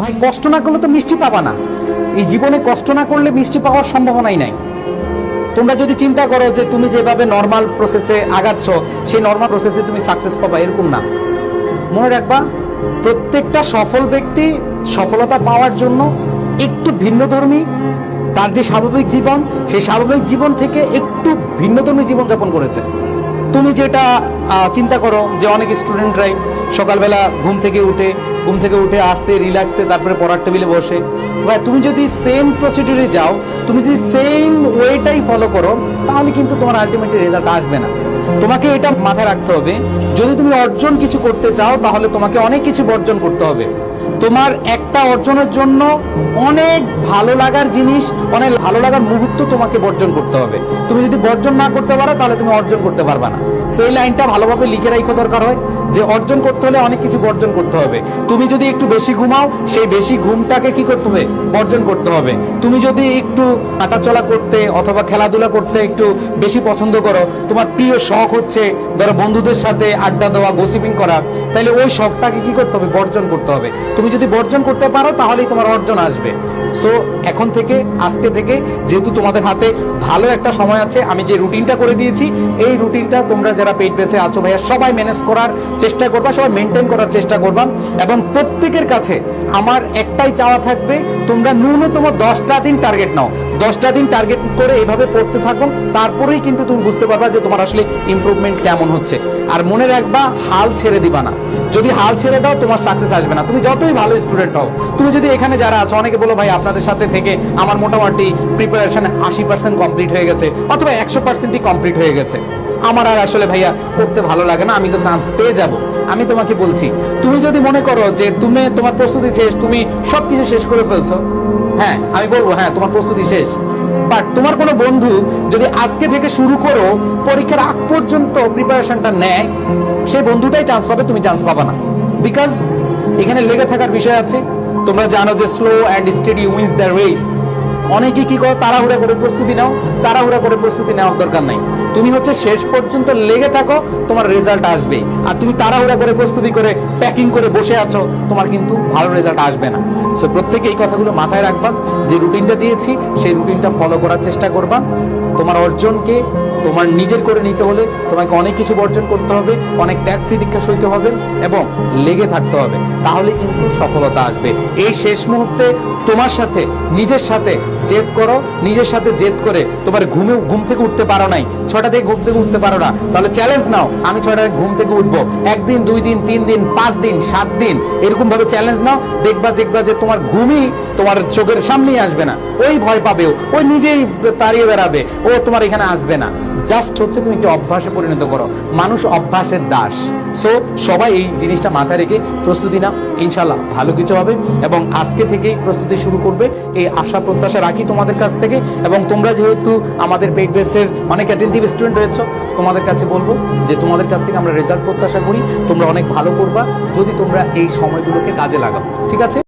ভাই, কষ্ট না করলে তো মিষ্টি পাবা না। এই জীবনে কষ্ট না করলে মিষ্টি পাওয়ার সম্ভাবনাই নাই। তোমরা যদি চিন্তা করো যে তুমি যেভাবে নর্মাল প্রসেসে আগাচ্ছ, সেই নর্মাল প্রসেসে তুমি সাকসেস পাবা, এরকম না। মনে রাখবা, প্রত্যেকটা সফল ব্যক্তি সফলতা পাওয়ার জন্য একটু ভিন্নধর্মী। তার যে স্বাভাবিক জীবন, সেই স্বাভাবিক জীবন থেকে একটু ভিন্নধর্মী জীবনযাপন করেছে। তুমি যেটা চিন্তা করো যে অনেক স্টুডেন্টরাই সকালবেলা ঘুম থেকে উঠে, ঘুম থেকে উঠে আসতে রিল্যাক্সে তারপরে পড়ার টেবিলে বসে। ভাই, তুমি যদি সেম প্রসিডিউরে যাও, তুমি যদি সেম ওয়েটাই ফলো করো, তাহলে কিন্তু তোমার আলটিমেটলি রেজাল্ট আসবে না। তোমাকে এটা মাথায় রাখতে হবে, যদি তুমি অর্জন কিছু করতে চাও, তাহলে তোমাকে অনেক কিছু বর্জন করতে হবে। তোমার একটা অর্জনের জন্য অনেক ভালো লাগার জিনিস, অনেক ভালো লাগার মুহূর্ত তোমাকে বর্জন করতে হবে। তুমি যদি বর্জন না করতে পারো, তাহলে তুমি অর্জন করতে পারবে না। সেই লাইনটা ভালোভাবে লিখে রাখা দরকার হয়, যে অর্জন করতে হলে অনেক কিছু বর্জন করতে হবে। তুমি যদি একটু বেশি ঘুমাও, সেই বেশি ঘুমটাকে কি করতে হবে? বর্জন করতে হবে। তুমি যদি একটু হাঁটাচলা করতে অথবা খেলাধুলা করতে একটু বেশি পছন্দ করো, তোমার প্রিয় শখ হচ্ছে ধরো বন্ধুদের সাথে আড্ডা দেওয়া গসিপিং করা তাহলে ওই শখটাকে কি করতে হবে? বর্জন করতে হবে। তুমি যদি বর্জন করতে পারো, তাহলেই তোমার অর্জন আসবে। সো এখন থেকে, আজকে থেকে, যেহেতু তোমাদের হাতে ভালো একটা সময় আছে, আমি যে রুটিনটা করে দিয়েছি, এই রুটিনটা তোমরা যারা পেট বেঁচে আছো ভাইয়া, সবাই ম্যানেজ করার চেষ্টা করবা, সবাই মেনটেন করার চেষ্টা করবা। এবং প্রত্যেকের কাছে আমার একটাই চাওয়া থাকবে, তোমরা ন্যূনতম দশটা দিন টার্গেট নাও। দশটা দিন টার্গেট করে এভাবে পড়তে থাকো, তারপরেই কিন্তু তুমি বুঝতে পারবা যে তোমার আসলে ইমপ্রুভমেন্ট কেমন হচ্ছে। আর মনে রাখবা, হাল ছেড়ে দিবা না। যদি হাল ছেড়ে দাও, তোমার সাকসেস আসবে না। তুমি যতই ভালো স্টুডেন্ট হও। তুমি যদি এখানে যারা আছো, অনেকে বলো, ভাই, আপনাদের সাথে থেকে আমার মোটামুটি প্রিপারেশন আশি পার্সেন্ট কমপ্লিট হয়ে গেছে, অথবা একশো পার্সেন্টই কমপ্লিট হয়ে গেছে। আমার আর আসলে, ভাইয়া, করতে ভালো লাগে না, আমি তো চান্স পেয়ে যাব। আমি তোমাকে বলছি, তুমি যদি মনে করো যে তুমি, তোমার প্রস্তুতি শেষ, তুমি সবকিছু শেষ করে ফেলছো হ্যাঁ আমি বলব হ্যাঁ তোমার প্রস্তুতি শেষ। বাট তোমার কোনো বন্ধু যদি আজকে থেকে শুরু করো, পরীক্ষার আগ পর্যন্ত প্রিপারেশনটা নেয় সেই বন্ধুটাই চান্স পাবে, তুমি চান্স পাবা না। বিকজ এখানে লেগে থাকার বিষয় আছে। তোমরা জানো যে slow and steady wins the race অনেকে কি করো, তাড়াহুড়া করে প্রস্তুতি নাও, তাড়াহুড়া করে প্রস্তুতি নেওয়ার দরকার নাই। তুমি হচ্ছে শেষ পর্যন্ত লেগে থাকো, তোমার রেজাল্ট আসবে। আর তুমি তাড়াহুড়া করে প্রস্তুতি করে প্যাকিং করে বসে আছো, তোমার কিন্তু ভালো রেজাল্ট আসবে না। সো প্রত্যেকে এই কথাগুলো মাথায় রাখবা, যে রুটিনটা দিয়েছি, সেই রুটিনটা ফলো করার চেষ্টা করবা। তোমার অর্জনকে তোমার নিজের করে নিতে হলে তোমাকে অনেক কিছু বর্জন করতে হবে, অনেক ত্যাগ তিদীক্ষা সইতে হবে এবং লেগে থাকতে হবে। তাহলে কিন্তু সফলতা আসবে। এই শেষ মুহূর্তে তোমার সাথে, নিজের সাথে জেদ করো, নিজের সাথে জেদ করে তোমার ঘুমে ঘুম থেকে উঠতে পারো নাই। ছটা থেকে ঘুম থেকে উঠতে পারো না। তাহলে চ্যালেঞ্জ নাও, আমি ছটা ঘুম থেকে উঠবো। একদিন, দুই দিন, তিন দিন, পাঁচ দিন, সাত দিন এরকম ভাবে চ্যালেঞ্জ নাও। দেখবা দেখবা যে তোমার ঘুমই তোমার চোখের সামনেই আসবে না। ওই ভয় পাবেও, ওই নিজেই তাড়িয়ে বেড়াবে, ও তোমার এখানে আসবে না। জাস্ট হচ্ছে তুমি একটা অভ্যাসে পরিণত করো। মানুষ অভ্যাসের দাস। সো সবাই এই জিনিসটা মাথায় রেখে প্রস্তুতি নাও। ইনশাল্লাহ ভালো কিছু হবে এবং আজকে থেকেই প্রস্তুতি শুরু করবে। এই আশা প্রত্যাশা রাখি তোমাদের কাছ থেকে এবং তোমরা যেহেতু আমাদের পেট বেসের অনেক অ্যাটেন্টিভ স্টুডেন্ট রয়েছে, তোমাদের কাছে বলব যে তোমাদের কাছ থেকে আমরা রেজাল্ট প্রত্যাশা করি। তোমরা অনেক ভালো করবা। যদি তোমরা এই সময়গুলোকে কাজে লাগাও। ঠিক আছে?